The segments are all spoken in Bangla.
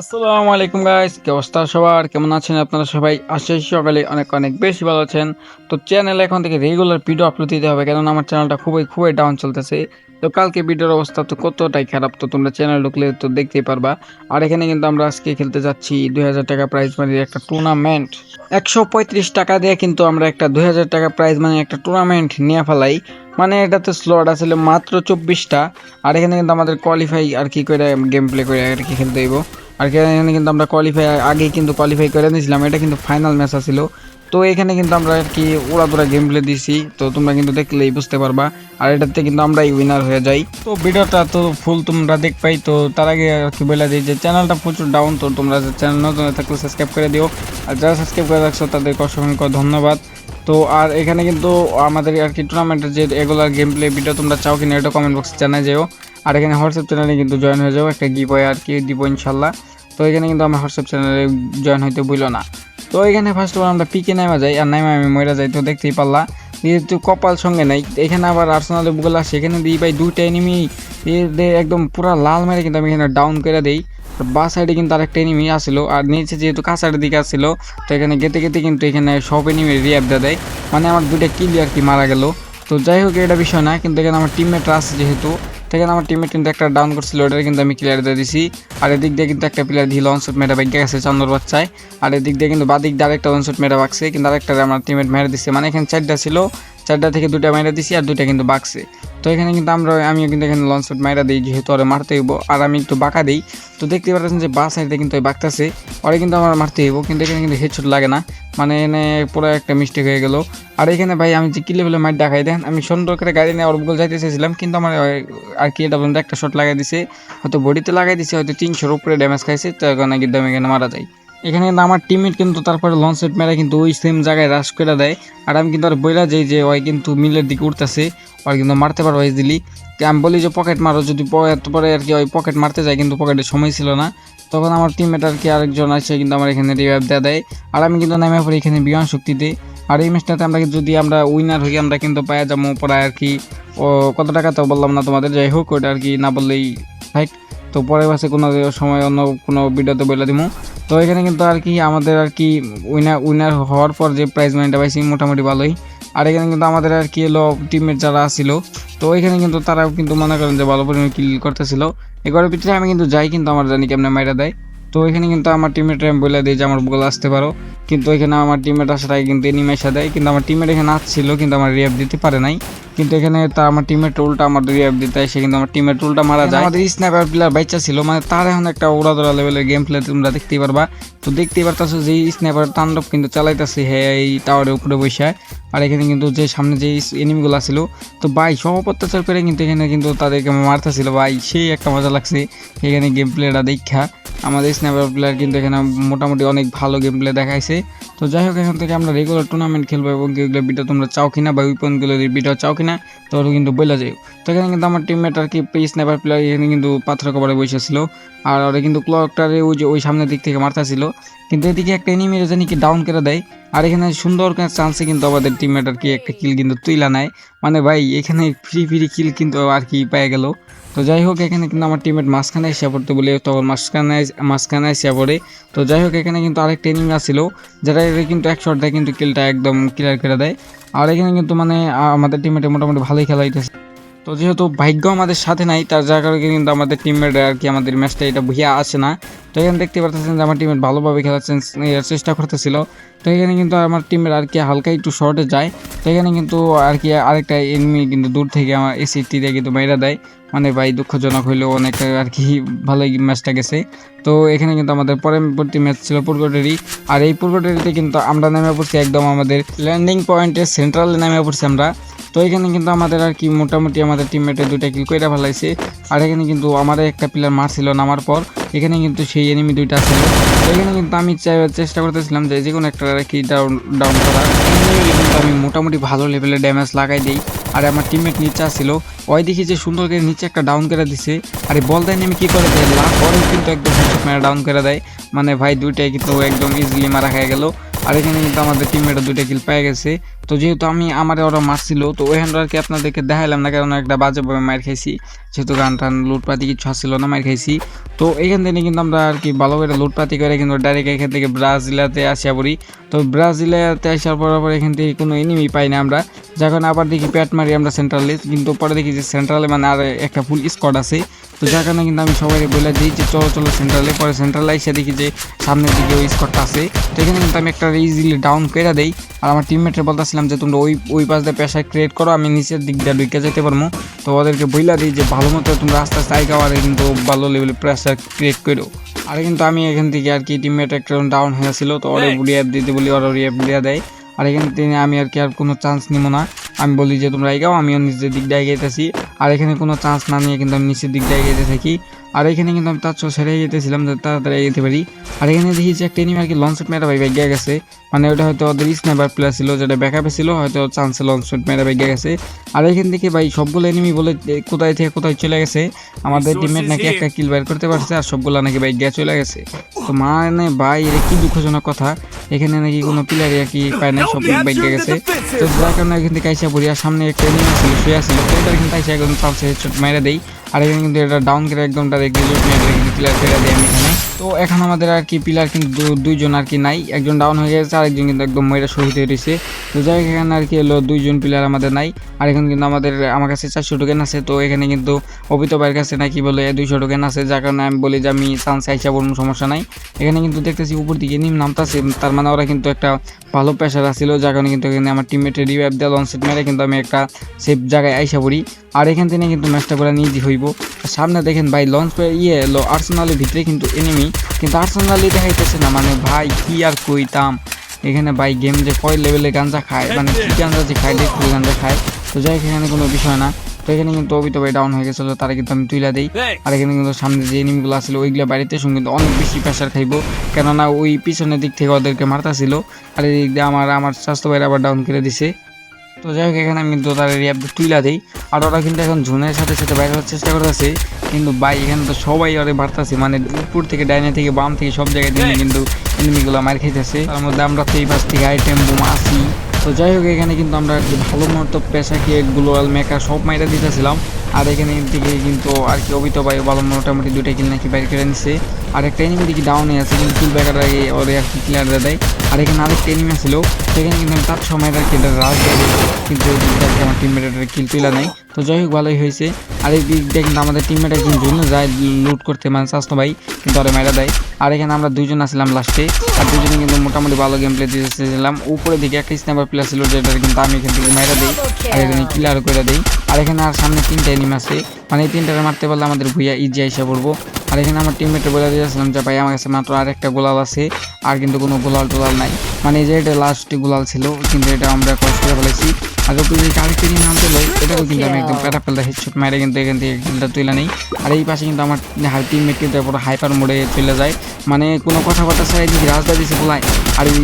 আসসালামু আলাইকুম গাইস কি অবস্থা সবার? কেমন আছেন আপনারা সবাই? আশা সকালে অনেক অনেক বেশি ভালো আছেন। তো চ্যানেলে এখন থেকে রেগুলার ভিডিও আপলোড দিতে হবে, কেননা আমার চ্যানেলটা খুবই খুবই ডাউন চলতেছে। তো কালকে ভিডিওর অবস্থা তো কতটাই খারাপ, তো তোমরা চ্যানেল ঢুকলে তো দেখতেই পারবা। আর এখানে কিন্তু আমরা আজকে খেলতে যাচ্ছি দুই হাজার টাকা প্রাইজ মানির একটা টুর্নামেন্ট একশো পঁয়ত্রিশ টাকা দিয়ে কিন্তু আমরা একটা দুই হাজার টাকা প্রাইজ মানে একটা টুর্নামেন্ট নিয়ে ফেলাই। মানে এটাতে স্লট আসলে মাত্র চব্বিশটা, আর এখানে কিন্তু আমাদের কোয়ালিফাই আর কি করে গেম প্লে করে আর কি খেলতে হইব। আর এখানে কিন্তু আমরা কোয়ালিফাই আগে কিন্তু কোয়ালিফাই করে নিয়েছিলাম, এটা কিন্তু ফাইনাল ম্যাচ ছিল তো এখানে কিন্তু আমরা আর কি ওড়াদোড়া গেম প্লে দিছি, তো তোমরা কিন্তু দেখলেই বুঝতে পারবা। আর এটাতে কিন্তু আমরাই উইনার হয়ে যাই। তো ভিডিওটা তো ফুল তোমরা দেখপাই তো তার আগে আর কি বলে দিই যে চ্যানেলটা প্রচুর ডাউন তো তোমরা চ্যানেল নতুন থাকলে সাবস্ক্রাইব করে দিও। আর যারা সাবস্ক্রাইব করে রাখছো তাদেরকে অসংখ্য ধন্যবাদ। তো আর এখানে কিন্তু আমাদের আর কি টুর্নামেন্টের যে এগুলার গেম প্লে ভিডিও তোমরা চাও কিনা এটা কমেন্ট বক্সে জানাই যেও। আর এখানে হোয়াটসঅ্যাপ চ্যানেলে কিন্তু জয়েন হয়ে যাও, একটা গিভ আর কি দিব ইনশাল্লাহ। তো এখানে কিন্তু আমার হোয়াটসঅ্যাপ চ্যানেলে জয়েন হইতে বইল না। তো এখানে ফার্স্ট অফ অল আমরা পিকে নামা যাই, আর নামা আমি মরে যাই, তো দেখতেই পারলা। যেহেতু কপাল সঙ্গে নাই, এখানে আবার আর্সেনালের বুগল আসে এখানে দিই ভাই দুইটা এনিমি একদম পুরা লাল মেরে কিন্তু আমি এখানে ডাউন করে দেই। বা সাইডে কিন্তু আরেকটা এনিমি আসলো। আর নিচে যেহেতু কাঁচার দিকে আসছিল তো এখানে গেতে গেতে কিন্তু এখানে সব এনিমি রিয়াপ দেয় মানে আমার দুইটা কিলি আর কি মারা গেল। তো যাই হোক, এটা বিষয় না, কিন্তু এখানে আমার টিমমেটরা আছে যেহেতু। এখানে আমার টিমমেট কিন্তু একটা ডাউন করছিল ওটা কিন্তু আমি ক্লিয়ার দিয়ে দিছি। আর এদিক দিয়ে কিন্তু একটা প্লেয়ার দিয়ে লঞ্চ মেয়েটা বাইক গেছে চন্দর বাচ্চায়। আর এদিক দিয়ে কিন্তু বাদিক দিয়ে আরেকটা লঞ্চ মেয়েটা বাগছে, কিন্তু আরেকটা আমার টিমমেট মেরে দিচ্ছে মানে এখানে চারটা ছিল, চারটা থেকে দুটা মেরে দিছি, আর দুটা কিন্তু বাগছে। তো এখানে কিন্তু আমরা, আমিও কিন্তু এখানে লঞ্চ মাইরা দিই, যেহেতু ওরা মারতে হইব। আর আমি একটু বাঁকা দিই। তো দেখতে পাচ্ছেন যে বা সাইডে কিন্তু ওই বাঁকতেছে ওরে কিন্তু আমার মারতে হইব, কিন্তু এখানে কিন্তু হেডশট লাগে না। মানে এনে পুরো একটা মিস্টেক হয়ে গেল। আর এখানে ভাই, আমি যে কি লেভেলে মাইট দেখাই দেন আমি সুন্দর করে গাড়ি নিয়ে অরবগুল যাইতে চেয়েছিলাম কিন্তু আমার আর কি এটা একটা শট লাগাই দিছে। হয়তো বডিতে লাগাই দিছে, হয়তো তিনশোর উপরে ড্যামেজ খাইছে, তো এখানে আমি এখানে মারা যাই। এখানে কিন্তু আমার টিমমেট কিন্তু তারপরে লঞ্চ সেট মেরে কিন্তু ওই সেম জায়গায় রাশ করে দেয়। আর আমি কিন্তু আর বইলা যাই যে ওই কিন্তু মিলের দিকে উঠতেছে ওই কিন্তু মারতে পারো ইজিলি আমি বলি যে পকেট মারো, যদি পরে আর কি ওই পকেট মারতে যায় কিন্তু পকেটে সময় ছিল না। তখন আমার টিমমেট আর কি আরেকজন আছে কিন্তু আমার এখানে রিভাইভ দেওয়া দেয়। আর আমি কিন্তু নামে পড়ি এখানে বিমান শক্তিতে। আর এই ম্যাচটাতে আমরা যদি আমরা উইনার হই, আমরা কিন্তু পাওয়া যাব প্রায় আর কি। ও, কত টাকা তো বললাম না তোমাদের, যাই হোক ওটা আর কি না বললেই থাক তো পরের বাসে কোনো সময় অন্য কোনো ভিডিওতে বলে দিব তো এখানে কিন্তু আর কি আমাদের আর কি উইনার উইনার হওয়ার পর যে প্রাইজ মানিটা পাইছি মোটামুটি ভালোই। আর এখানে কিন্তু আমাদের আর কি এলো টিমের যারা আসছিল তো এখানে কিন্তু তারাও কিন্তু মনে করেন যে ভালো পরিমাণে কিল করতেছিল। এগারো ভিতরে আমি কিন্তু যাই কিন্তু আমার জানি কেমনে মাইরা দেয়। তো এখানে কিন্তু আমার টিমমেট আমি বলে দিই যে আমার বল আসতে পারো। কিন্তু এখানে আমার টিমমেট আসার আগে কিন্তু এনিমে এসে দেয়। কিন্তু আমার টিমমেট এখানে আসছিল কিন্তু আমার রিয়াব দিতে পারে নাই। কিন্তু এখানে তা আমার টিমের টোলটা আমার রিয়াব দিতে সে কিন্তু আমার টিমের টোলটা মারা যায়। আমাদের স্ন্যাপার প্লেয়ার বাচ্চা ছিল মানে তার এখন একটা ওড়াদোড়া লেভেলের গেম প্লে তোমরা দেখতেই পারবা। তো দেখতেই পারতেছো যে স্নাইপার তাণ্ডব কিন্তু চালাইতেছে হ্যাঁ এই টাওয়ারের উপরে বসে। আর এখানে কিন্তু যে সামনে যে এনিমিগুলো ছিল, তো ভাই সব অত্যাচার করে কিন্তু এখানে কিন্তু তাদেরকে মারতেছিল। ভাই, সেই একটা মজা লাগছে এখানে গেম প্লেটা দেখা। আমাদের স্ন্যাপার প্লেয়ার কিন্তু এখানে মোটামুটি অনেক ভালো গেম প্লে দেখাইছে। তো যাই হোক, এখান থেকে আমরা রেগুলার টুর্নামেন্ট খেলব এবং এগুলো ভিডিও তোমরা চাও কিনা বা উইপনগুলোর ভিডিও চাও কিনা তোর কিন্তু বলে যাই তো এখানে কিন্তু আমার টিমমেট আর কি স্ন্যাপার প্লেয়ার এখানে কিন্তু পাথর কবরে বসেছিল। আর ওরা কিন্তু ক্লকটারে ওই যে, ওই সামনের দিক থেকে মারতেছিল। কিন্তু এদিকে একটা এনিমির জানি কি ডাউন করে দেয়। আর এখানে সুন্দর চান্সে কিন্তু আমাদের টিমমেট আর কি একটা কিল কিন্তু তুইলা নেয়। মানে ভাই, এখানে ফ্রি ফ্রি কিল কিন্তু আর কি পেয়ে গেল। তো যাই হোক এখানে কিন্তু আমার টিমমেট মাঝখানে এসে পড়তে বলে তখন মাঝখানে মাঝখানে এসে পড়ে। তো যাই হোক এখানে কিন্তু আরেক ট্রেনিং আসছিল যারা কিন্তু এক শট দেয় কিন্তু কিলটা একদম ক্লিয়ার করে দেয়। আর এখানে কিন্তু মানে আমাদের টিমমেটে মোটামুটি ভালোই খেলা হইতেছে তো যেহেতু ভাগ্য আমাদের সাথে নাই, তার জায়গায় কিন্তু আমাদের টিমমেট আর কি আমাদের ম্যাচটা এটা ভুইয়া আসে না। তো এখানে দেখতে পারতেছেন যে আমার টিমমেট ভালোভাবে খেলার চেষ্টা করতেছিল। তো এখানে কিন্তু আমার টিমের আর কি হালকা একটু শর্টে যায়। তো এখানে কিন্তু আর কি আরেকটা এনিমি কিন্তু দূর থেকে আমার এসিটি দিয়ে কিন্তু মেয়েরা দেয়। মানে ভাই দুঃখজনক হইলেও অনেক আর কি ভালোই ম্যাচটা গেছে। তো এখানে কিন্তু আমাদের পরবর্তী ম্যাচ ছিল পুরগটেরি আর এই পুরগটেরিতে কিন্তু আমরা নেমে পড়ছি একদম আমাদের ল্যান্ডিং পয়েন্টের সেন্ট্রালে নেমে পড়ছি আমরা। তো এখানে কিন্তু আমাদের আর কি মোটামুটি আমাদের টিমমেটে দুইটা কিল করে ফেলাইছে। আর এখানে কিন্তু আমার একটা প্লেয়ার মারছিল নামার পর। এখানে কিন্তু সেই এনিমি দুইটা ছিল তো এখানে কিন্তু আমি চেষ্টা করতেছিলাম যে যে কোনো একটা আর কি ডাউন ডাউন করার কিন্তু আমি মোটামুটি ভালো লেভেলে ড্যামেজ লাগাই দিই। আর আমার টিমমেট নিচে আসছিল। ওই দেখি যে সুন্দর করে নিচে একটা ডাউন করে দিছে। আর এই বল দেয় আমি কী করে দেয়? লাভ পরেও কিন্তু একদম ডাউন করে দেয়। মানে ভাই দুইটাই কিন্তু একদম ইজিলি মারা খেয়ে গেল। আর এখানে কিন্তু আমাদের টিমমেটও দুইটা কিল পেয়ে গেছে। তো যেহেতু আমি, আমার ওরা মারছিল, তো ওইখানটা আর কি আপনাদেরকে দেখাইলাম না, কারণ একটা বাজেভাবে মার খাইছি। যেহেতু গান টান লুটপাতি কিছু আসছিল না মার খাইছি। তো এখান থেকে কিন্তু আমরা আর কি ভালো করে লুটপাতি করে কিন্তু ডাইরেক্ট এখান থেকে ব্রাজিলাতে আসিয়া পড়ি। তো ব্রাজিলাতে আসার পর আবার এখান থেকে কোনো এনিমি পাই না আমরা। যখন আবার দেখি প্যাট মারি আমরা সেন্ট্রালে কিন্তু পরে দেখি যে সেন্ট্রালে মানে আর একটা ফুল স্কোয়াড আছে। তো যার কারণে কিন্তু আমি সবাই বলে দিই যে চলো চলো সেন্ট্রালে পরে সেন্ট্রালে এসে দেখি যে সামনের দিকে ওই স্কোয়াডটা আছে। তো এখানে কিন্তু আমি একটা ইজিলি ডাউন করে দেই। আর আমার টিমমেটে বলতেছিলাম যে তোমরা ওই ওই পাশ দিয়ে পেশা ক্রিয়েট করো আমি নিচের দিক দিয়ে ঢুকে যেতে পারব তো ওদেরকে বইলা দিই যে ভালো মতো তোমরা আস্তে আস্তে আইগাও আর কিন্তু ভালো লেভেলে প্রেশার ক্রিয়েট করো আর কিন্তু আমি এখান থেকে আর কি টিমমেট একটা ডাউন হয়েছিল তো ওরা রিয়াপ দিতে বলি ওরা রিয়াপ দিয়ে দেয়। আর এখান থেকে আমি আর কি আর কোনো চান্স নিব না। আমি বলি যে তোমরা এগাও, আমিও নিচের দিক দিয়ে এগিয়ে আর এখানে কোনো চান্স না নিয়ে কিন্তু আমি নিচের দিক দিয়ে এগিয়ে থাকি। আর এখানে কিন্তু আমি তার সেরে যেতেছিলাম যে তাড়াতাড়ি এগিয়ে পারি। আর এখানে দেখি যে একটা এনিমি আর কি লঞ্চেট মেরা ভাই বেগে গেছে। মানে ওটা হয়তো ওদের স্নাইপার প্লেয়ার ছিল যেটা ব্যাকআপে ছিল হয়তো চান্সে লঞ্চেট মেরা বেগে গেছে। আর এখান থেকে ভাই সবগুলো এনিমি বলে কোথায় থেকে কোথায় চলে গেছে আমাদের টিমমেট নাকি একটা কিল বাইর করতে পারছে আর সবগুলো নাকি ভাই গিয়ে চলে গেছে। তো মানে ভাই এটা কি দুঃখজনক কথা। এখানে নাকি কোনো প্লেয়ারই আর কি পায় নাই সব বাইক গেছে। তো যার কারণে এখান থেকে আইসা পড়ি আর সামনে একটা এনিমি ছিল শুয়ে ছিল তো এটা কিন্তু আইসা একদম চান্সে হেডশট মেরে দেই। আর এখানে কিন্তু এটা ডাউন করে একদম লুট মেরে কিন্তু প্লেয়ার ফেরা দেয় আমি এখানে তো এখন আমাদের আর কি প্লেয়ার কিন্তু দুইজন আর কি নাই। একজন ডাউন হয়ে গেছে আর একজন কিন্তু একদম ময়রা শহীদ হয়ে রয়েছে। তো যাই এখানে আর কি হলো দুইজন প্লেয়ার আমাদের নাই। আর এখানে কিন্তু আমাদের, আমার কাছে চারশো টোকেন আছে, তো এখানে কিন্তু অবিত ভাইয়ের কাছে নাকি বলে দুইশো টোকেন আছে, যার কারণে আমি বলি যে আমি চান্স আইসা কোনো সমস্যা নাই। এখানে কিন্তু দেখতেছি উপর দিকে নিম নামতাছে, তার মানে ওরা কিন্তু একটা ভালো প্রেশার আসছিল যার কারণে কিন্তু এখানে আমার টিমমেটের রিভাইভ দেওয়া লঞ্চ মেরে কিন্তু আমি একটা সেফ জায়গায় আইসা পড়ি। আর এখান থেকে কিন্তু ম্যাচটা করে নিয়ে হইব। আর সামনে দেখেন ভাই লঞ্চ ইয়ে এলো আর্সেনালের ভিতরে কিন্তু এনিমি কিন্তু আর্সেনালই দেখাইতেছে না মানে ভাই কি আর কইতাম? এখানে ভাই গেম যে কয় লেভেলে গাঞ্জা খায় মানে কি গাঞ্জা যে খায় দেখতে গাঞ্জা খায়। তো যাই এখানে কোনো বিষয় না। তো এখানে কিন্তু অবিত ভাই ডাউন হয়ে গেছিল তারা কিন্তু আমি তুইলা দিই। আর এখানে কিন্তু সামনে যে এনিমিগুলো আসলে ওইগুলো বাড়িতে শুনে কিন্তু অনেক বেশি প্রেশার খাইবো। কেননা ওই পিছনের দিক থেকে ওদেরকে মারতাছিল। আর এই দিক দিয়ে আমার আমার স্বাস্থ্য ভাইরা আবার ডাউন করে দিছে। তো যাই হোক এখানে আমি কিন্তু তার তুইলা দিই। আর ওরা কিন্তু এখন ঝুনের সাথে সাথে বাইরে হওয়ার চেষ্টা করতেছে। কিন্তু ভাই এখানে তো সবাই ওরে মারতেছে মানে উপর থেকে ডাইনে থেকে বাম থেকে সব জায়গায় দিয়ে কিন্তু এনিমিগুলো মার খাইতেছে। তার মধ্যে আমরা তো এই পাশ থেকে আইটেম বোমা আসি তো যাই হোক এখানে কিন্তু আমরা ভালো মতো পেশা খেয়ে গ্লোয়াল মেকার সব মাইরা দিতেছিলাম। আর এখানে থেকে কিন্তু আর কি অবিত ভাই ভালো মোটামুটি দুইটা কিল নাকি বাইর করে নিছে। আর একটা এনিমি দিকে ডাউনে আছে, কিন্তু কিল ব্যাকার আগে ওরে আর কি ক্লিয়ার দেয়। আর এখানে আরেকটা এনিমি ছিল, সেখানে কিন্তু আমি তার সময় আর কি রাজ দেয় কিন্তু আর আমার টিমমেটের কিল তুলা নাই। তো যাই হোক, ভালোই হয়েছে। আর এই দিক দিয়ে কিন্তু আমাদের টিমমেট একজন জন্য যায় লুট করতে মানে স্বাস্থ্য ভাই কিন্তু ওরে মেরা দেয়। আর এখানে আমরা দুইজন আসলাম লাস্টে আর দুজনে কিন্তু মোটামুটি ভালো গেম প্লে দিয়েছিলাম উপরে দিকে একটা স্ন্যাপার প্লেয়ার ছিল যেটা কিন্তু আমি এখান থেকে মেরা দিই, আর এখানে ক্লিয়ার করে দিই। আর এখানে আর সামনে তিনটা এনিম আছে মানে এই তিনটাকে মারতে পারলে আমাদের ভুইয়া ইজি আইসা পড়ব। আর এখানে আমার টিমমেটে বলে দিয়েছিলাম যে, ভাই, আমার কাছে মাত্র আর একটা গোলাল আছে, আর কিন্তু কোনো গোলাল টোলাল নাই। মানে এই যে এটা লাস্ট গোলাল ছিল, কিন্তু এটা আমরা কষ্ট করে ফেলেছি। আরেকটা টিম নামতে এটাও কিন্তু আমি একদম প্যাটা পেলটা হেডশট মেরে কিন্তু এখান থেকে কিলটা তুলে নেই। আর এই পাশে কিন্তু আমার টিমমেট কিন্তু পুরো হাইপার মোডে চলে যায়। মানে কোনো কথাবার্তা ছাড়াই দিকে রাজদা দিছে বলাই আর এই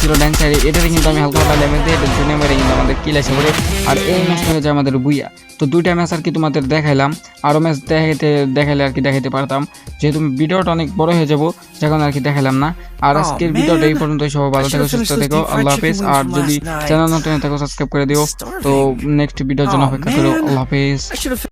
ছিল সাইডে এটাতে কিন্তু আমি হালকা হালকা ড্যামেজ দিই এটা জন্য মেরে কিন্তু আমাদের কিল পড়ে আর এই ম্যাচটা হচ্ছে আমাদের বুইয়া। তো দুইটা ম্যাচ আর কি তোমাদের দেখাইলাম। আরও ম্যাচ দেখাইতে দেখাইলে আর কি দেখাইতে পারতাম। যেহেতু ভিডিওটা অনেক বড় হয়ে যাব যখন আর কি দেখালাম না। আর Oh, আজকের ভিডিওটা এই পর্যন্ত সবাই ভালো থেকো সুস্থ থেকো। আল্লাহ হাফেজ। আর যদি চ্যানেল নতুন থাকো সাবস্ক্রাইব করে দিও। তো. নেক্সট ভিডিওর জন্য Oh, অপেক্ষা করো। আল্লাহ হাফেজ।